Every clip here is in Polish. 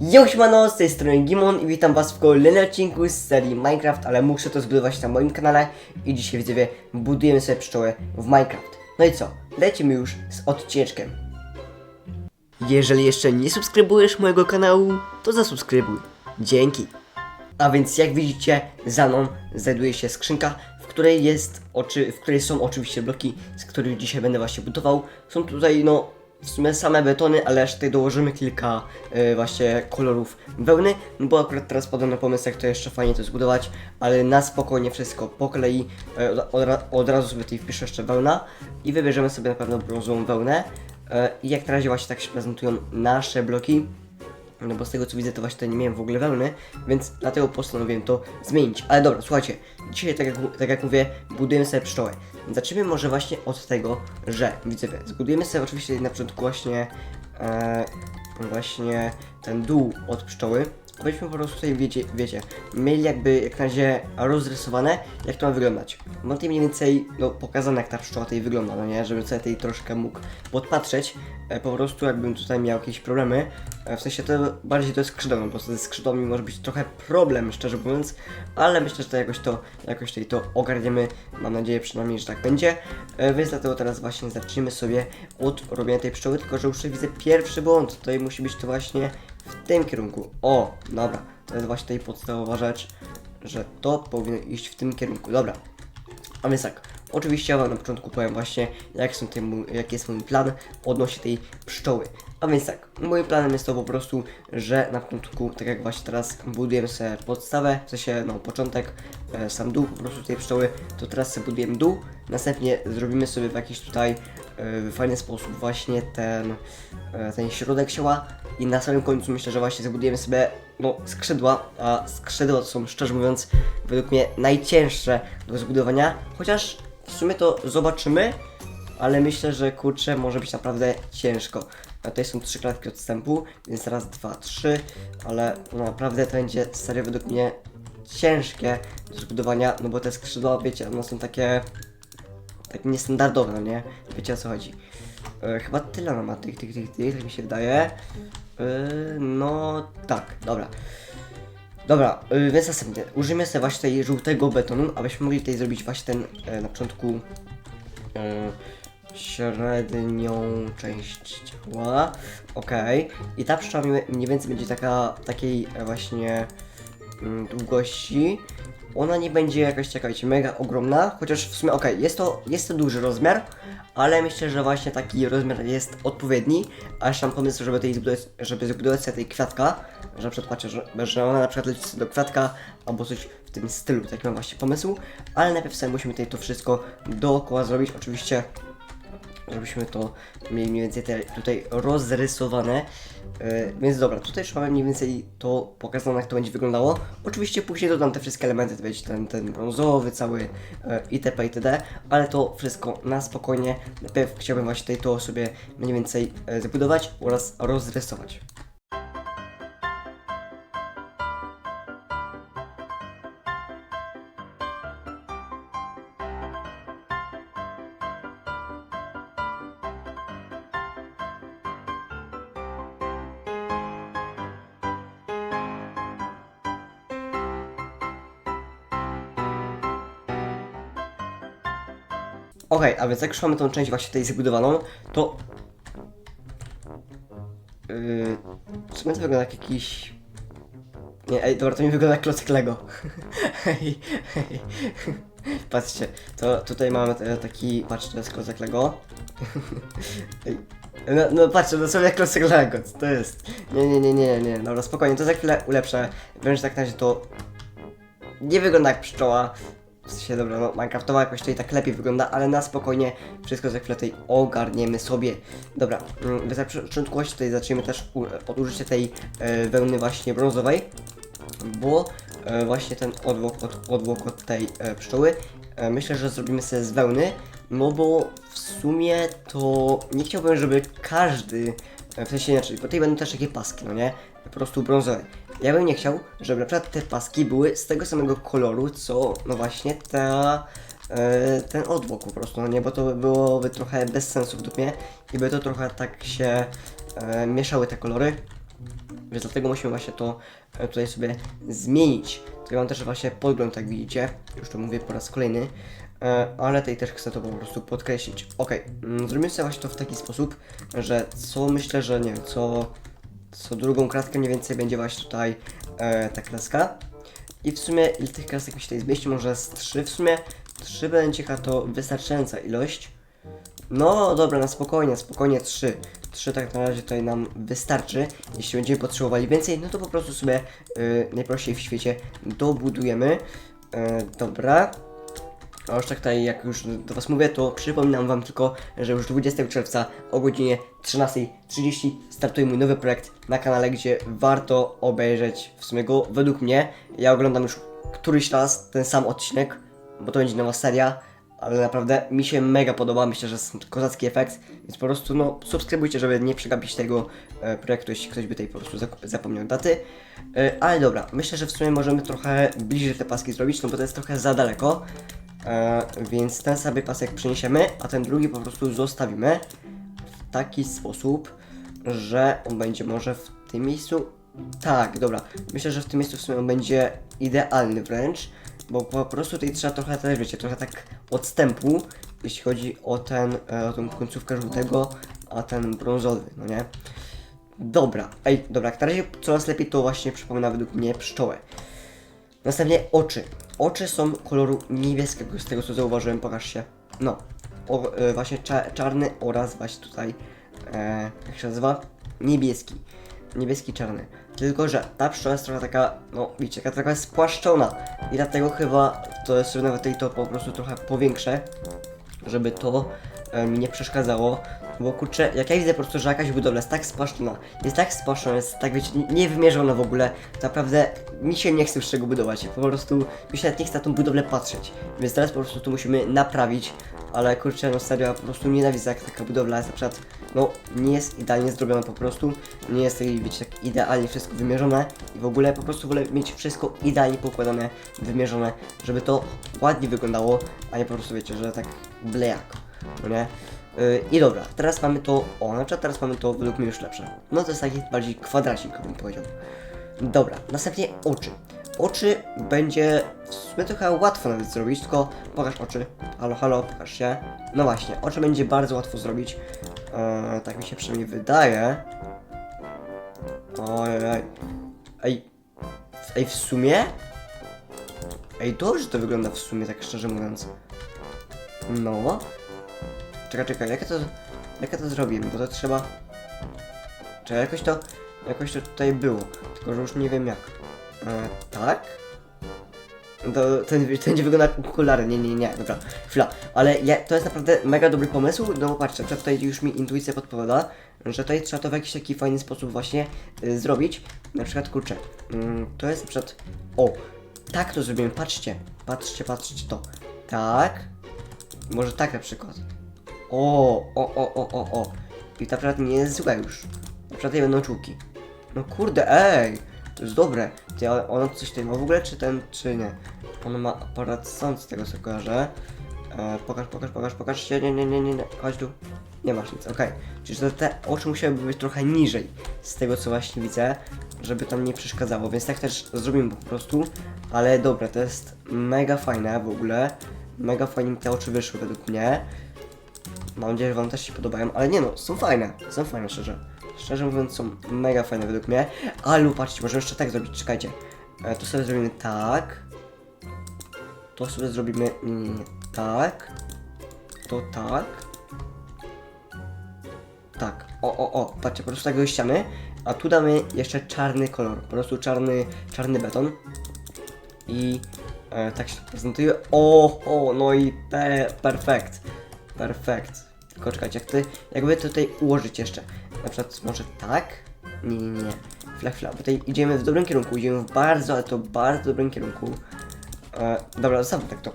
Yo, siemano, z tej strony Gimon i witam was w kolejnym odcinku z serii Minecraft, ale muszę to zbudować na moim kanale i dzisiaj widzowie budujemy sobie pszczołę w Minecraft. No i co, lecimy już z odcineczkiem. Jeżeli jeszcze nie subskrybujesz mojego kanału, to zasubskrybuj. Dzięki. A więc jak widzicie, za mną znajduje się skrzynka, w której jest oczy, w której są oczywiście bloki, z których dzisiaj będę właśnie budował. Są tutaj no w sumie same betony, ale jeszcze tutaj dołożymy kilka e, właśnie kolorów wełny, no bo akurat teraz padłem na pomysł, jak to jeszcze fajnie to zbudować, ale na spokojnie wszystko po kolei, e, od, od, ra- od razu sobie tutaj wpiszę jeszcze wełna i wybierzemy sobie na pewno brązową wełnę. E, I jak na razie właśnie tak się prezentują nasze bloki. No bo z tego co widzę to właśnie to nie miałem w ogóle wełny, więc dlatego postanowiłem to zmienić. Ale dobra, słuchajcie, dzisiaj tak jak, tak jak mówię, budujemy sobie pszczołę. Zacznijmy może właśnie od tego, że widzowie, zbudujemy sobie oczywiście na początku właśnie e, właśnie ten dół od pszczoły. Weźmy po prostu tutaj, wiecie, wiecie, mieli jakby jak na razie rozrysowane, jak to ma wyglądać. Mam tutaj mniej więcej no, pokazane, jak ta pszczoła tutaj wygląda, no nie, żebym sobie tutaj troszkę mógł podpatrzeć. E, po prostu jakbym tutaj miał jakieś problemy, e, w sensie to bardziej to jest skrzydło, no bo ze skrzydłami może być trochę problem, szczerze mówiąc, ale myślę, że to jakoś to, jakoś tutaj to ogarniemy, mam nadzieję przynajmniej, że tak będzie. E, więc dlatego teraz właśnie zacznijmy sobie od robienia tej pszczoły, tylko że już widzę pierwszy błąd, tutaj musi być to właśnie w tym kierunku. O, dobra, to jest właśnie tutaj podstawowa rzecz, że to powinno iść w tym kierunku, dobra. A więc tak, oczywiście ja wam na początku powiem właśnie, jak są te, jaki jest mój plan odnośnie tej pszczoły. A więc tak, moim planem jest to po prostu, że na początku, tak jak właśnie teraz budujemy sobie podstawę, w sensie no początek, e, sam dół po prostu tej pszczoły, to teraz sobie budujemy dół, następnie zrobimy sobie w jakiś tutaj e, fajny sposób właśnie ten, e, ten środek sioła i na samym końcu myślę, że właśnie zbudujemy sobie no, skrzydła, a skrzydła są szczerze mówiąc według mnie najcięższe do zbudowania, chociaż w sumie to zobaczymy, ale myślę, że kurczę może być naprawdę ciężko. A tutaj są trzy klatki odstępu, więc raz, dwa, trzy, ale no, naprawdę to będzie serio według mnie ciężkie do zbudowania, no bo te skrzydła, wiecie, one są takie tak niestandardowe, no nie? Wiecie o co chodzi. E, chyba tyle ona tych, tych, tych, tych, tak mi się wydaje. E, no tak, dobra. Dobra, y, więc następnie użyjmy sobie właśnie tej żółtego betonu, abyśmy mogli tutaj zrobić właśnie ten e, na początku e, średnią część ciała. Okej. I ta pszczoła mniej więcej będzie taka takiej e, właśnie mm, długości. Ona nie będzie jakaś wiecie, mega ogromna, chociaż w sumie okej, jest to jest to duży rozmiar, ale myślę, że właśnie taki rozmiar jest odpowiedni, a jeszcze mam pomysł, żeby, tej zbudować, żeby zbudować sobie tej kwiatka, że na że, że ona na przykład leci do kwiatka, albo coś w tym stylu, taki mam właśnie pomysł, ale najpierw sobie musimy tutaj to wszystko dookoła zrobić, oczywiście żebyśmy to mieli mniej więcej te, tutaj rozrysowane. Yy, więc dobra, tutaj już mamy mniej więcej to pokazane, jak to będzie wyglądało. Oczywiście później dodam te wszystkie elementy, to wiecie, ten, ten brązowy, cały yy, itp. itd. Ale to wszystko na spokojnie. Najpierw chciałbym właśnie tutaj to sobie mniej więcej yy, zbudować oraz rozrysować. Okej, a więc jak już mamy tą część właśnie tutaj zbudowaną, to... Yy, sumie to wygląda jak jakiś... Nie, ej, dobra, to mi wygląda jak klocek Lego. Hej, hej. Patrzcie, to tutaj mamy te- taki, patrzcie, to jest klocek Lego. No, no patrzcie, to są jak klocek Lego, co to jest? Nie, nie, nie, nie, nie, dobra, spokojnie, to za chwilę ulepszę. Że tak na razie to nie wygląda jak pszczoła. W sensie, dobra, no Minecraftowa jakoś tutaj tak lepiej wygląda, ale na spokojnie wszystko za chwilę tutaj ogarniemy sobie. Dobra, mm, więc na początku właśnie tutaj zaczniemy też od użycia tej e, wełny właśnie brązowej, bo e, właśnie ten odwłok od, od tej e, pszczoły e, myślę, że zrobimy sobie z wełny, no bo w sumie to nie chciałbym, żeby każdy, w sensie inaczej, bo tutaj będą też takie paski, no nie? Po prostu brązowe. Ja bym nie chciał, żeby na przykład te paski były z tego samego koloru, co no właśnie ta, e, ten odwłok po prostu, no nie, bo to by byłoby trochę bez sensu według mnie i by to trochę tak się e, mieszały te kolory. więc dlatego musimy właśnie to e, tutaj sobie zmienić. To mam też właśnie podgląd, jak widzicie, już to mówię po raz kolejny, e, ale tutaj też chcę to po prostu podkreślić. Ok, zrobimy sobie właśnie to w taki sposób, że co myślę, że nie wiem, co, co drugą kratkę mniej więcej będzie właśnie tutaj e, ta kreska. I w sumie ile tych kresek mi się tutaj zmieści? Może z 3 w sumie? 3 będzie chyba to wystarczająca ilość. No dobra, na spokojnie, spokojnie 3. 3 tak na razie tutaj nam wystarczy. Jeśli będziemy potrzebowali więcej, no to po prostu sobie y, najprościej w świecie dobudujemy. Y, dobra. A już tak tutaj, jak już do Was mówię, to przypominam Wam tylko, że już 20 czerwca o godzinie 13.30 startuje mój nowy projekt na kanale, gdzie warto obejrzeć w sumie go według mnie. Ja oglądam już któryś raz ten sam odcinek, bo to będzie nowa seria, ale naprawdę mi się mega podoba, myślę, że jest kozacki efekt, więc po prostu no subskrybujcie, żeby nie przegapić tego e, projektu, jeśli ktoś by tutaj po prostu zap- zapomniał daty. E, ale dobra, myślę, że w sumie możemy trochę bliżej te paski zrobić, no bo to jest trochę za daleko. E, więc ten sobie pasek przeniesiemy, a ten drugi po prostu zostawimy w taki sposób, że on będzie może w tym miejscu. Tak, dobra. Myślę, że w tym miejscu w sumie on będzie idealny wręcz, bo po prostu tutaj trzeba trochę też, wiecie, trochę tak odstępu, jeśli chodzi o ten, e, o tą końcówkę żółtego, a ten brązowy, no nie? Dobra, ej, dobra, jak na razie coraz lepiej to właśnie przypomina według mnie pszczołę. Następnie oczy. Oczy są koloru niebieskiego, z tego co zauważyłem, pokaż się. No, o, e, właśnie cza, czarny oraz właśnie tutaj, e, jak się nazywa? Niebieski. Niebieski, czarny. Tylko, że ta pszczoła jest trochę taka, no widzicie, taka trochę spłaszczona. I dlatego chyba to jest, że nawet tutaj to po prostu trochę powiększę, żeby to e, mi nie przeszkadzało. Bo kurczę, jak ja widzę po prostu, że jakaś budowla jest tak spłaszczona, jest tak spłaszczona, jest tak wiecie, nie- niewymierzona w ogóle, to naprawdę mi się nie chce już czego budować. Po prostu mi się nawet nie chce na tą budowlę patrzeć. Więc teraz po prostu tu musimy naprawić, ale kurczę, no serio, po prostu nienawidzę jak taka budowla jest na przykład, no nie jest idealnie zrobiona po prostu, nie jest tutaj, wiecie, tak idealnie wszystko wymierzone i w ogóle po prostu wolę mieć wszystko idealnie poukładane, wymierzone, żeby to ładnie wyglądało, a nie po prostu wiecie, że tak blejak, no nie? Yy, I dobra, teraz mamy to, o, na przykład teraz mamy to według mnie już lepsze. No to jest taki bardziej kwadracik, bym powiedział. Dobra, następnie oczy. Oczy będzie w sumie trochę łatwo nawet zrobić, tylko pokaż oczy. Halo, halo, pokaż się. No właśnie, oczy będzie bardzo łatwo zrobić. Eee, tak mi się przynajmniej wydaje. Ojej. Ej. Ej, w sumie? Ej, dobrze to wygląda w sumie, tak szczerze mówiąc. No. Czekaj, czekaj, jak ja to, jak ja to zrobimy, bo to trzeba... Czekaj, jakoś to, jakoś to tutaj było, tylko że już nie wiem jak. E, tak? To, ten, ten będzie wygląda jak okulary, nie, nie, nie, dobra, chwila. Ale ja, to jest naprawdę mega dobry pomysł, no bo patrzcie, przykład tutaj już mi intuicja podpowiada, że tutaj trzeba to w jakiś taki fajny sposób właśnie y, zrobić. Na przykład, kurczę, mm, to jest na przykład, o, tak to zrobimy, patrzcie, patrzcie, patrzcie to. Tak, może tak na przykład. O, o, o, o, o, o. I ta przykład nie jest złe już. Na przykład będą czułki. No kurde, ej! To jest dobre. Ty, ono coś tutaj ma w ogóle, czy ten, czy nie? Ono ma aparat sąd z tego co kojarzę. E, pokaż, pokaż, pokaż, pokaż się. Nie, nie, nie, nie, nie. Chodź tu. Nie masz nic, okej. Czyli że te oczy musiałyby być trochę niżej z tego co właśnie widzę, żeby tam nie przeszkadzało, więc tak też zrobimy po prostu. Ale dobra, to jest mega fajne w ogóle. Mega fajnie mi te oczy wyszły według mnie. Mam nadzieję, że wam też się podobają, ale nie no, są fajne, są fajne szczerze. Szczerze mówiąc są mega fajne według mnie. Ale patrzcie, możemy jeszcze tak zrobić, czekajcie. E, to sobie zrobimy tak. To sobie zrobimy, nie, tak. To tak. Tak, o, o, o, patrzcie, po prostu tak do ściany. A tu damy jeszcze czarny kolor, po prostu czarny, czarny beton. I e, tak się prezentuje. O, o, no i te, perfekt. Perfekt. Tylko czekajcie, jak ty, jakby tutaj ułożyć jeszcze. Na przykład może tak? Nie, nie, nie. Fla, fla, bo tutaj idziemy w dobrym kierunku, idziemy w bardzo, ale to bardzo dobrym kierunku. E, dobra, zostawmy tak to.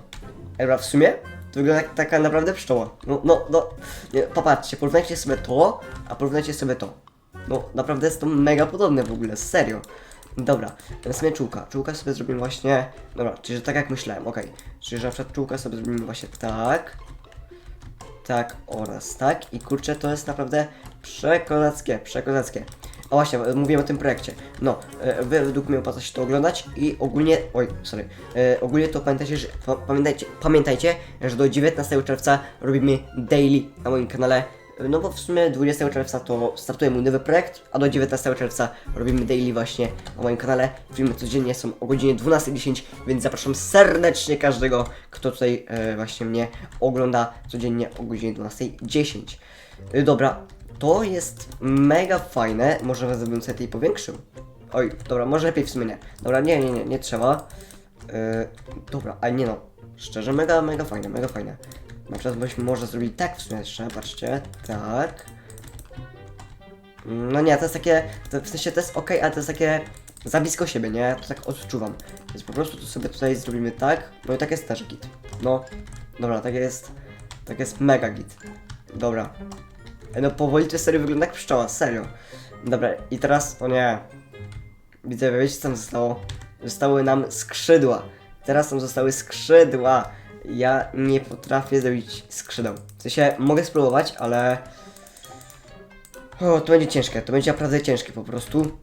Dobra, w sumie to wygląda jak taka naprawdę pszczoła. No, no, no. Nie, popatrzcie, porównajcie sobie to, a porównajcie sobie to. No, naprawdę jest to mega podobne w ogóle, serio. Dobra, następnie czułka. Czułka sobie zrobimy właśnie... Dobra, czyli że tak jak myślałem, okej. Czyli że na przykład czułka sobie zrobimy właśnie tak. Tak oraz tak. I kurczę, to jest naprawdę przekozackie, przekozackie. O właśnie, e, mówiłem o tym projekcie. No, e, wy według mnie opłaca się to oglądać i ogólnie, oj, sorry, e, ogólnie to pamiętajcie, że, pa, pamiętajcie, pamiętajcie, że do 19 czerwca robimy daily na moim kanale. E, No bo w sumie 20 czerwca to startuje mój nowy projekt, a do 19 czerwca robimy daily właśnie na moim kanale. Filmy codziennie są o godzinie 12.10, więc zapraszam serdecznie każdego, kto tutaj e, właśnie mnie ogląda codziennie o godzinie 12.10. E, dobra, to jest mega fajne. Może was bym sobie tej powiększył. Oj, dobra, może lepiej w sumie nie. Dobra, nie, nie, nie, nie trzeba. Yy, dobra, ale nie no. Szczerze, mega, mega fajne, mega fajne. Na przykład byśmy może zrobili tak w sumie jeszcze, patrzcie, tak. No nie, to jest takie, to, w sensie to jest ok, ale to jest takie za blisko siebie, nie? To tak odczuwam. Więc po prostu sobie tutaj zrobimy tak, no i tak jest też git. No, dobra, tak jest, tak jest mega git. Dobra. No powoli to serio wygląda jak pszczoła, serio. Dobra, i teraz, o nie. Widzę, wiecie co tam zostało? Zostały nam skrzydła. Teraz nam zostały skrzydła. Ja nie potrafię zrobić skrzydeł. W sensie, mogę spróbować, ale... O, to będzie ciężkie, to będzie naprawdę ciężkie po prostu.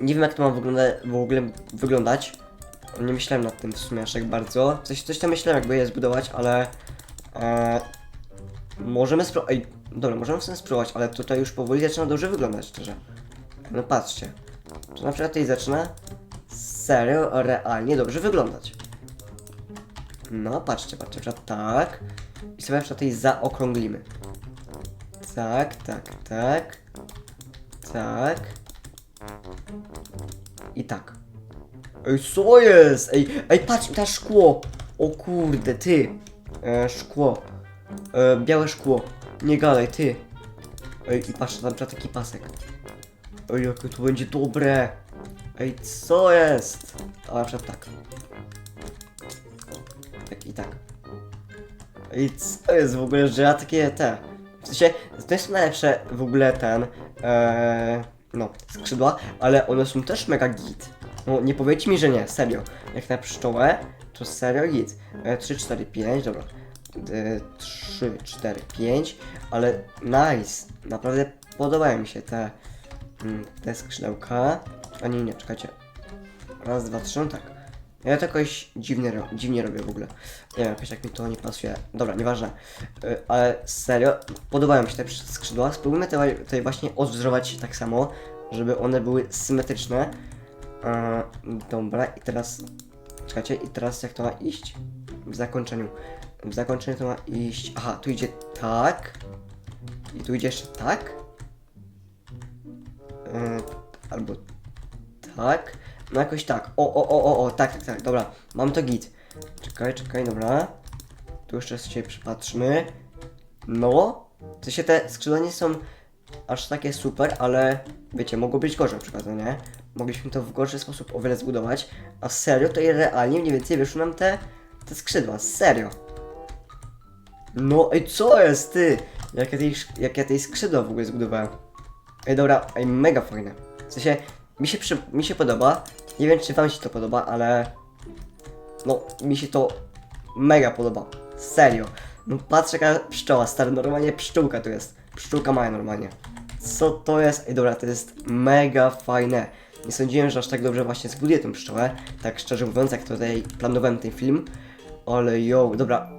Nie wiem jak to ma wygląda, w ogóle wyglądać. Nie myślałem nad tym w sumie aż tak bardzo. Coś, coś tam myślałem jakby je zbudować, ale... E, Możemy spróbować. Dobra, możemy w sumie spróbować, ale tutaj już powoli zaczyna dobrze wyglądać, szczerze. No patrzcie. To na przykład tutaj zaczyna serio, realnie dobrze wyglądać. No, patrzcie, patrzcie, przykład tak. I sobie przykład tutaj zaokrąglimy. Tak, tak, tak. Tak. I tak. Ej, co jest? Ej, ej, patrz, ta szkło. O kurde, ty. E, szkło. E, białe szkło. Nie gadaj, ty. Ej, i patrz, tam trzeba taki pasek. Ej, jakie to będzie dobre. Ej, co jest? A na przykład tak. Ej, co jest w ogóle, że ja takie te... W sensie, to jest najlepsze w ogóle ten... E, no, skrzydła, ale one są też mega git. No, nie powiedzcie mi, że nie, serio. Jak na pszczołę, to serio git. E, 3, 4, 5, dobra. E, 3, 4, 5, ale nice. Naprawdę podobają mi się te, mm, te skrzydełka. A nie, nie, czekajcie. Raz, dwa, trzy, no tak. Ja to jakoś dziwnie, dziwnie robię w ogóle. Nie wiem, jakoś tak mi to nie pasuje. Dobra, nieważne. Y, ale serio, podobają mi się te skrzydła. Spróbujmy te, tutaj właśnie odwzorować tak samo, żeby one były symetryczne. E, dobra, i teraz... Czekajcie, i teraz jak to ma iść? W zakończeniu. W zakończeniu to ma iść... Aha, tu idzie tak. I tu idzie jeszcze tak. E, albo tak. No jakoś tak. O, o, o, o, o, tak, tak, tak, dobra. Mam to git. Czekaj, czekaj, dobra. Tu jeszcze się przypatrzmy. No. W sensie te skrzydła nie są aż takie super, ale wiecie, mogło być gorzej na przykład, no nie? Mogliśmy to w gorszy sposób o wiele zbudować, a serio to je realnie mniej więcej wyszły nam te, te skrzydła, serio. No ej, co jest ty? Jak ja tej, jak ja tej skrzydła w ogóle zbudowałem. Ej, dobra, ej, mega fajne. W sensie, mi się, przy, mi się podoba. Nie wiem, czy wam się to podoba, ale... No, mi się to mega podoba. Serio. No patrz jaka pszczoła, stary, normalnie pszczółka tu jest. Pszczółka maja normalnie. Co to jest? Ej, dobra, to jest mega fajne. Nie sądziłem, że aż tak dobrze właśnie zbuduję tę pszczołę. Tak szczerze mówiąc, jak tutaj planowałem ten film. Ale jo, dobra,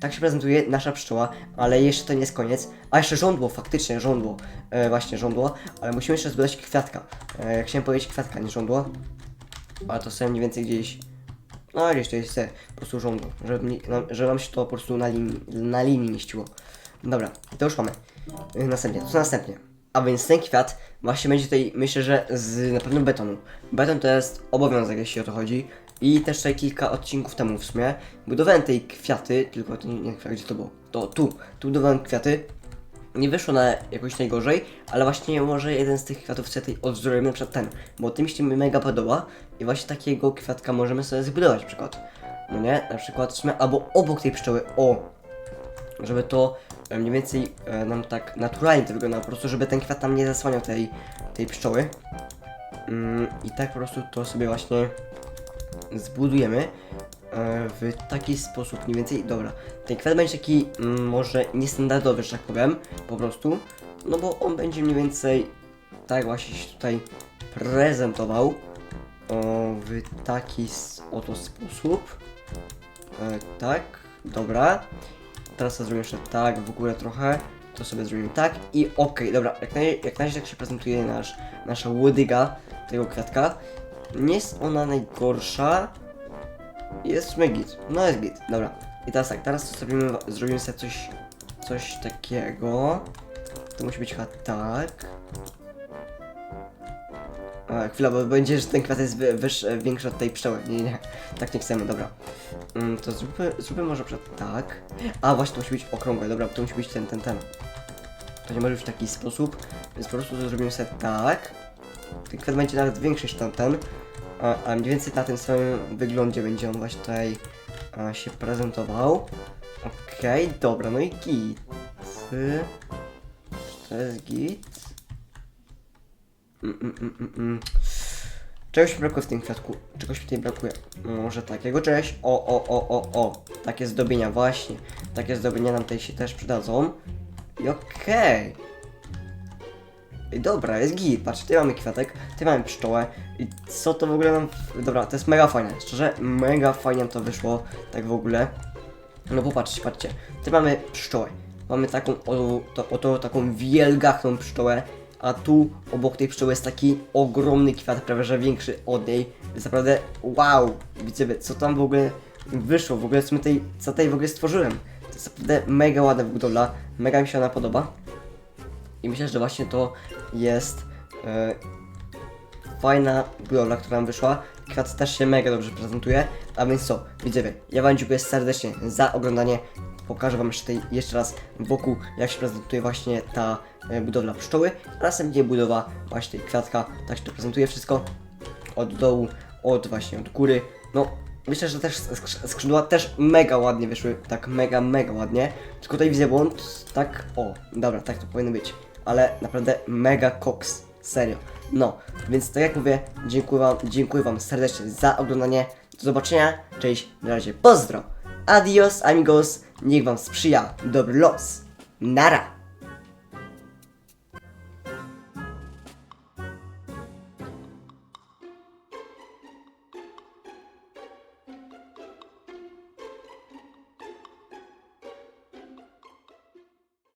tak się prezentuje nasza pszczoła, ale jeszcze to nie jest koniec. A jeszcze żądło, faktycznie żądło. E, właśnie żądło, ale musimy jeszcze zbudować kwiatka. E, chciałem powiedzieć kwiatka, nie żądło. Ale to sobie mniej więcej gdzieś. No gdzieś to jest e, po prostu żądło, żeby, nam- żeby nam się to po prostu na linii, na linii mieściło. Dobra, to już mamy. E, następnie, to następnie? A więc ten kwiat właśnie będzie tutaj, myślę, że z na pewno betonu. Beton to jest obowiązek, jeśli o to chodzi. I też tutaj kilka odcinków temu w sumie budowałem tej kwiaty, tylko to nie, nie gdzie to było. To tu, tu budowałem kwiaty. Nie wyszło na jakoś najgorzej, ale właśnie może jeden z tych kwiatów sobie tutaj odwzorujemy, na przykład ten, bo tym się mi mega podoba i właśnie takiego kwiatka możemy sobie zbudować na przykład. No nie, na przykład w sumie albo obok tej pszczoły, o, żeby to e, mniej więcej e, nam tak naturalnie to wyglądało, po prostu żeby ten kwiat tam nie zasłaniał tej, tej pszczoły. Mm, I tak po prostu to sobie właśnie zbudujemy e, w taki sposób mniej więcej. Dobra, ten kwiat będzie taki mm, może niestandardowy, że tak powiem, po prostu. No bo on będzie mniej więcej tak właśnie się tutaj prezentował. W taki oto sposób. E, tak, dobra. Teraz to zrobimy jeszcze tak, w ogóle trochę. To sobie zrobimy tak i okej, dobra. Jak na, jak na razie tak się prezentuje nasz, nasza łodyga, tego kwiatka. Nie jest ona najgorsza. Jest w git. No jest git, dobra. I teraz tak, teraz zrobimy, zrobimy sobie coś, coś takiego. To musi być chyba tak. A, chwila, bo będzie, że ten kwiat jest wy, wyż, większy od tej pszczoły. Nie, nie, tak nie chcemy, dobra. Mm, to zróbmy, zróbmy może przed tak. A, właśnie to musi być okrągłe, dobra, to musi być ten, ten, ten. To nie może być w taki sposób, więc po prostu to zrobimy sobie tak. Ten kwiat będzie nawet większy niż tamten. A, a mniej więcej na tym samym wyglądzie będzie on właśnie tutaj a, się prezentował. Okej, dobra, no i git. Czy to jest git? Mm, mm, mm, mm, mm. Czegoś mi brakuje w tym kwiatku. Czegoś mi tutaj brakuje. Może takiego czegoś. O, o, o, o, o. Takie zdobienia, właśnie. Takie zdobienia nam tutaj się też przydadzą. I okej. Dobra, jest git. Patrz, tutaj mamy kwiatek, tutaj mamy pszczołę. I co to w ogóle nam... Dobra, to jest mega fajne. Szczerze, mega fajnie to wyszło. Tak w ogóle. No popatrzcie, patrzcie. Tutaj mamy pszczołę. Mamy taką oto, to, oto taką wielgachną pszczołę. A tu obok tej pszczoły jest taki ogromny kwiat, prawie że większy od niej. Jest naprawdę wow! Widzicie, co tam w ogóle wyszło, w ogóle co, my tej, co tutaj w ogóle stworzyłem. To jest naprawdę mega ładna budowla, mega mi się ona podoba. I myślę, że właśnie to jest e, fajna budowla, która nam wyszła. Kwiat też się mega dobrze prezentuje. A więc co, widzowie, ja Wam dziękuję serdecznie za oglądanie. Pokażę Wam jeszcze, jeszcze raz wokół, jak się prezentuje właśnie ta e, budowla pszczoły. A następnie budowa właśnie kwiatka. Tak się to prezentuje wszystko. Od dołu, od właśnie od góry. No, myślę, że też sk- skrzydła też mega ładnie wyszły. Tak mega, mega ładnie. Tylko tutaj widzę błąd. Tak, o, dobra, tak to powinno być. Ale naprawdę mega koks. Serio. No, więc tak jak mówię, dziękuję wam, dziękuję wam serdecznie za oglądanie. Do zobaczenia, cześć, na razie, pozdro. Adios, amigos, niech wam sprzyja dobry los. Nara!